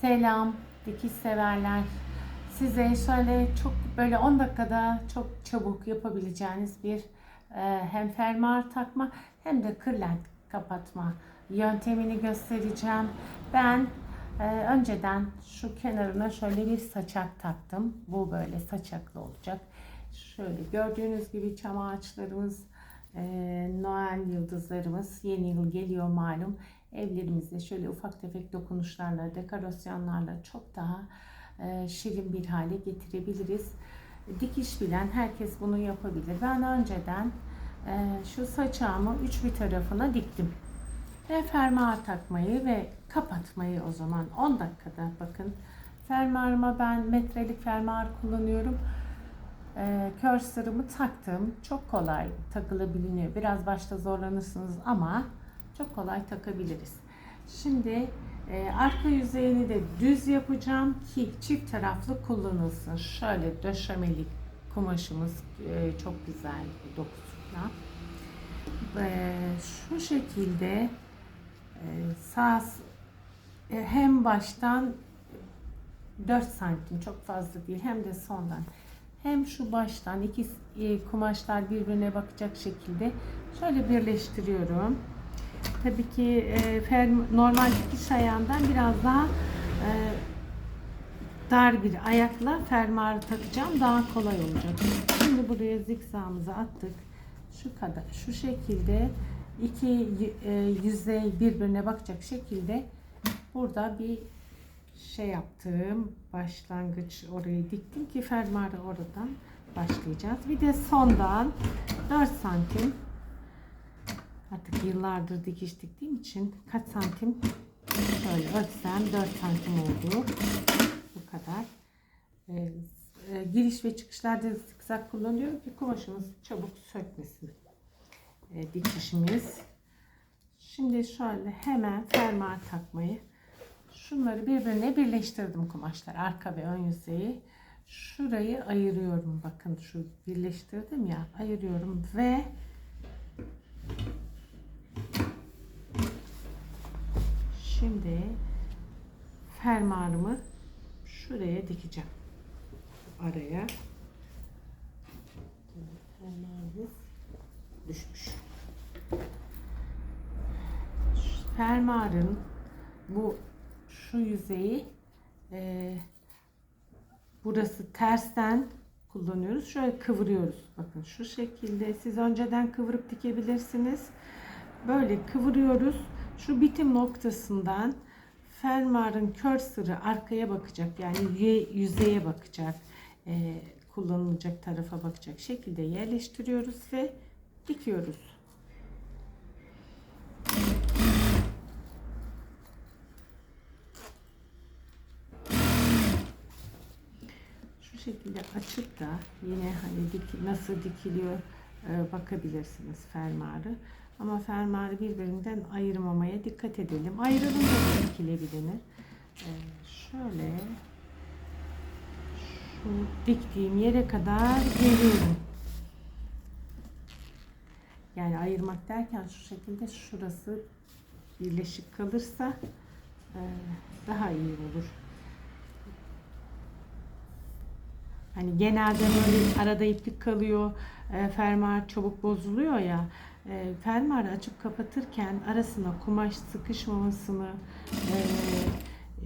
Selam dikiş severler. Size şöyle çok böyle 10 dakikada çok çabuk yapabileceğiniz bir e, hem fermuar takma hem de kırlent kapatma yöntemini göstereceğim. Ben e, önceden şu kenarına şöyle bir saçak taktım. Bu böyle saçaklı olacak. Şöyle gördüğünüz gibi çam ağaçlarımız, e, Noel yıldızlarımız yeni yıl geliyor malum. Evlerimizde şöyle ufak tefek dokunuşlarla, dekorasyonlarla çok daha e, şirin bir hale getirebiliriz. Dikiş bilen herkes bunu yapabilir. Ben önceden e, şu saçağımı üç bir tarafına diktim. Ve fermuar takmayı ve kapatmayı o zaman 10 dakikada bakın. Fermuarıma ben metrelik fermuar kullanıyorum. E, cursor'ımı taktım. Çok kolay takılabiliyor. Biraz başta zorlanırsınız ama çok kolay takabiliriz. Şimdi e, arka yüzeyini de düz yapacağım ki çift taraflı kullanılsın. Şöyle döşemelik kumaşımız e, çok güzel dokusuyla. Ve şu şekilde e, sağ e, hem baştan 4 santim çok fazla değil hem de sondan hem şu baştan iki e, kumaşlar birbirine bakacak şekilde şöyle birleştiriyorum. Tabii ki e, normal dikiş ayağından biraz daha e, dar bir ayakla fermuarı takacağım. Daha kolay olacak. Şimdi buraya zikzağımızı attık. Şu kadar. Şu şekilde iki e, yüzey birbirine bakacak şekilde burada bir şey yaptım. Başlangıç orayı diktim ki fermuarı oradan başlayacağız. Bir de sondan 4 santim Artık yıllardır dikiş diktiğim için kaç santim şöyle ölçsem 4 santim oldu. Bu kadar. Ee, e, giriş ve çıkışlarda zikzak kullanıyorum ki kumaşımız çabuk sökmesin. Ee, dikişimiz. Şimdi şöyle hemen fermuar takmayı şunları birbirine birleştirdim kumaşlar. Arka ve ön yüzeyi. Şurayı ayırıyorum. Bakın şu birleştirdim ya ayırıyorum ve Şimdi fermuarımı şuraya dikeceğim. Araya. Fermuarımız düşmüş. Fermuarın bu şu yüzeyi e, burası tersten kullanıyoruz. Şöyle kıvırıyoruz. Bakın şu şekilde. Siz önceden kıvırıp dikebilirsiniz. Böyle kıvırıyoruz. Şu bitim noktasından fermuarın cursor'ı arkaya bakacak. Yani yüze- yüzeye bakacak. e, kullanılacak tarafa bakacak şekilde yerleştiriyoruz ve dikiyoruz. Şu şekilde açıp da yine hani dik, nasıl dikiliyor e, bakabilirsiniz fermuarı. Ama fermuarı birbirinden ayırmamaya dikkat edelim. Ayrılınca da dikilebilir. E, şöyle şu diktiğim yere kadar geliyorum. Yani ayırmak derken şu şekilde şurası birleşik kalırsa e, daha iyi olur. Hani genelde böyle arada iplik kalıyor, e, fermuar çabuk bozuluyor ya. E, fermuarı açıp kapatırken arasına kumaş sıkışmamasını, e,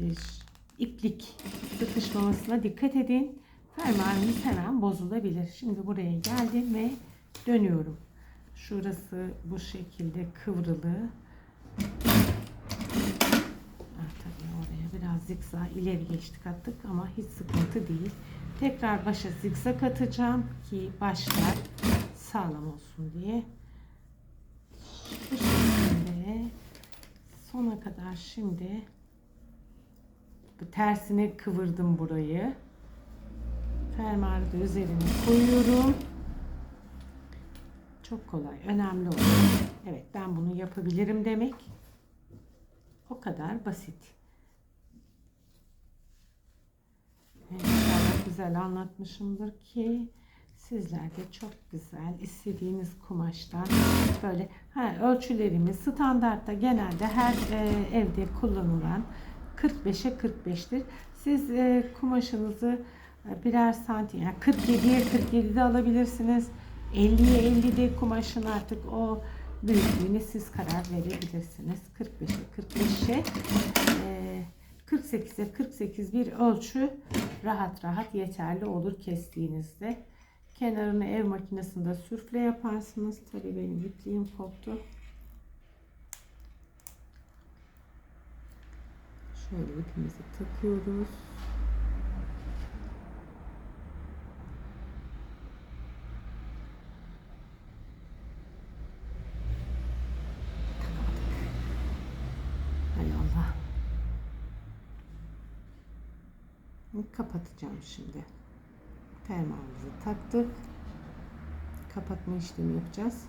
e, ş- iplik sıkışmamasına dikkat edin. Fermuarınız hemen bozulabilir. Şimdi buraya geldim ve dönüyorum. Şurası bu şekilde kıvrılı. Ah, tabii oraya biraz zikzak ileri geçtik attık ama hiç sıkıntı değil. Tekrar başa zikzak atacağım ki başlar sağlam olsun diye. Bu şekilde sona kadar şimdi tersine kıvırdım burayı. Fermuarı da üzerine koyuyorum. Çok kolay, önemli olan. Evet, ben bunu yapabilirim demek. O kadar basit. İnşallah güzel anlatmışımdır ki sizler de çok güzel istediğiniz kumaştan böyle ha, ölçülerimiz standartta genelde her e, evde kullanılan 45'e 45'tir. Siz e, kumaşınızı e, birer santim yani 47'ye 47'de alabilirsiniz. 50'ye 50'de kumaşın artık o büyüklüğüne siz karar verebilirsiniz. 45'e 45'e e, 48'e 48 bir ölçü rahat rahat yeterli olur kestiğinizde. Kenarını ev makinesinde sürfle yaparsınız. Tabii benim ipliğim koptu. Şöyle ipimizi takıyoruz. Hay. Kapatacağım şimdi. Fermuarımızı taktık. Kapatma işlemi yapacağız.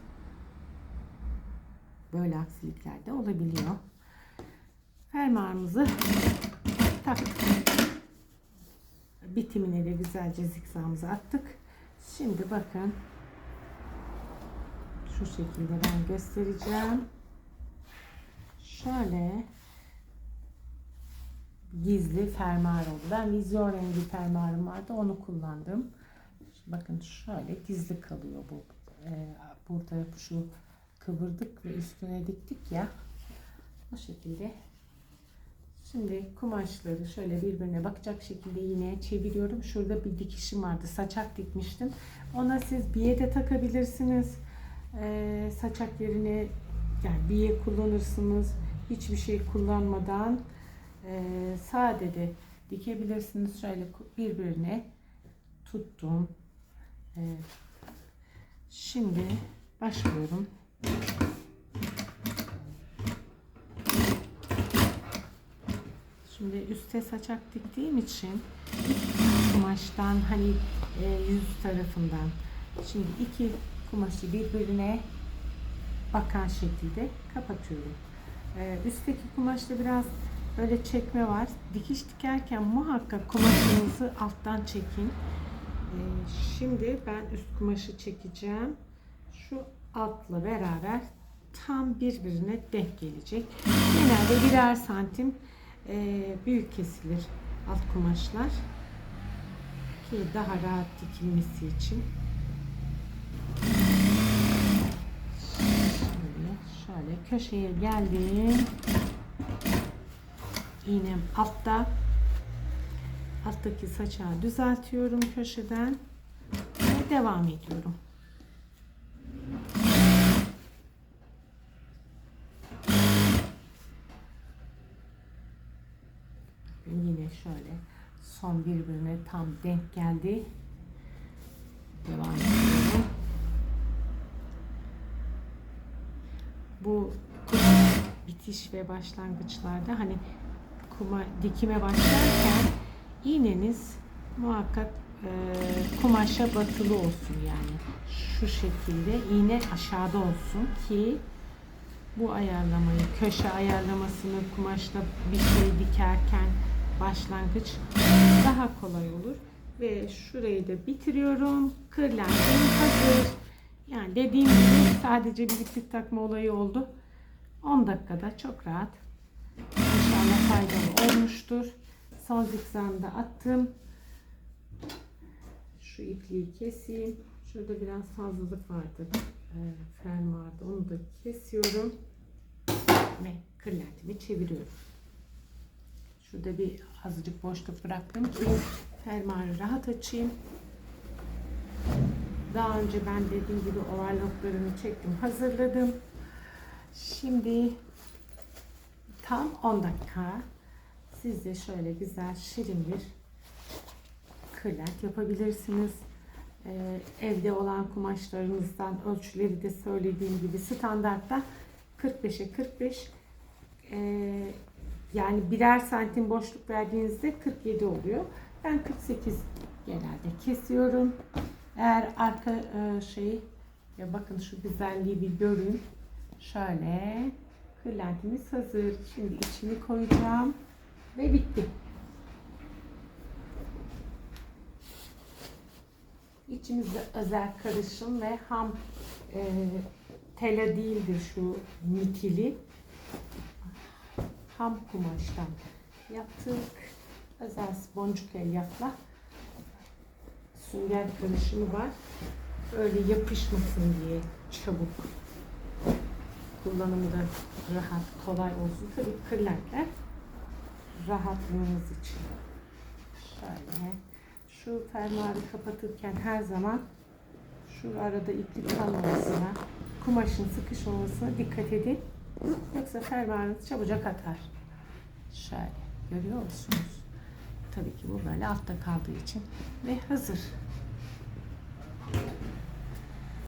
Böyle aksilikler de olabiliyor. Fermuarımızı taktık. Bitimine de güzelce zikzağımızı attık. Şimdi bakın şu şekilde ben göstereceğim. Şöyle gizli fermuar oldu. Ben vizyon rengi fermuarım vardı. Onu kullandım. Bakın şöyle gizli kalıyor bu. Ee, burada şu kıvırdık ve üstüne diktik ya. O şekilde. Şimdi kumaşları şöyle birbirine bakacak şekilde yine çeviriyorum. Şurada bir dikişim vardı. Saçak dikmiştim. Ona siz biye de takabilirsiniz. Ee, saçak yerine yani biye kullanırsınız. Hiçbir şey kullanmadan e, sade de dikebilirsiniz. Şöyle birbirine tuttum. Ee, şimdi başlıyorum. Şimdi üste saçak diktiğim için kumaştan hani e, yüz tarafından şimdi iki kumaşı birbirine bakan şekilde kapatıyorum. E, üstteki kumaşta biraz böyle çekme var. Dikiş dikerken muhakkak kumaşınızı alttan çekin. E, şimdi ben üst kumaşı çekeceğim. Şu altla beraber tam birbirine denk gelecek. Genelde birer santim e, büyük kesilir alt kumaşlar ki daha rahat dikilmesi için. Şöyle, şöyle köşeye geldim. İğnem altta. Alttaki saçağı düzeltiyorum köşeden ve devam ediyorum. Yine şöyle son birbirine tam denk geldi. Devam ediyorum. Bu bitiş ve başlangıçlarda hani kuma dikime başlarken iğneniz muhakkak e, kumaşa batılı olsun yani şu şekilde iğne aşağıda olsun ki bu ayarlamayı köşe ayarlamasını kumaşla bir şey dikerken başlangıç daha kolay olur. Ve şurayı da bitiriyorum. Kırlentim hazır. Yani dediğim gibi sadece bir iplik takma olayı oldu. 10 dakikada çok rahat. Faydalı olmuştur. Son zikzağını da attım. Şu ipliği keseyim. Şurada biraz fazlalık vardı. E, fermuarda onu da kesiyorum. Ve kırlentimi çeviriyorum. Şurada bir azıcık boşluk bıraktım ki fermuarı rahat açayım. Daha önce ben dediğim gibi overlocklarını çektim, hazırladım. Şimdi tam 10 dakika siz de şöyle güzel şirin bir kırlent yapabilirsiniz. Ee, evde olan kumaşlarınızdan ölçüleri de söylediğim gibi standartta 45'e 45 ee, yani birer santim boşluk verdiğinizde 47 oluyor. Ben 48 genelde kesiyorum. Eğer arka e, şey ya bakın şu güzelliği bir görün. Şöyle kırlentimiz hazır. Şimdi içini koyacağım ve bitti. İçimizde özel karışım ve ham e, tela değildir şu mitili ham kumaştan yaptık. Özel boncuk elyafla sünger karışımı var. Öyle yapışmasın diye çabuk kullanımı da rahat, kolay olsun. Tabii kırlentler rahatlığınız için. Şöyle. Şu fermuarı kapatırken her zaman şu arada iplik kalmamasına, kumaşın sıkışmamasına dikkat edin. Yoksa fermuarınız çabucak atar. Şöyle. Görüyor musunuz? Tabii ki bu böyle altta kaldığı için. Ve hazır.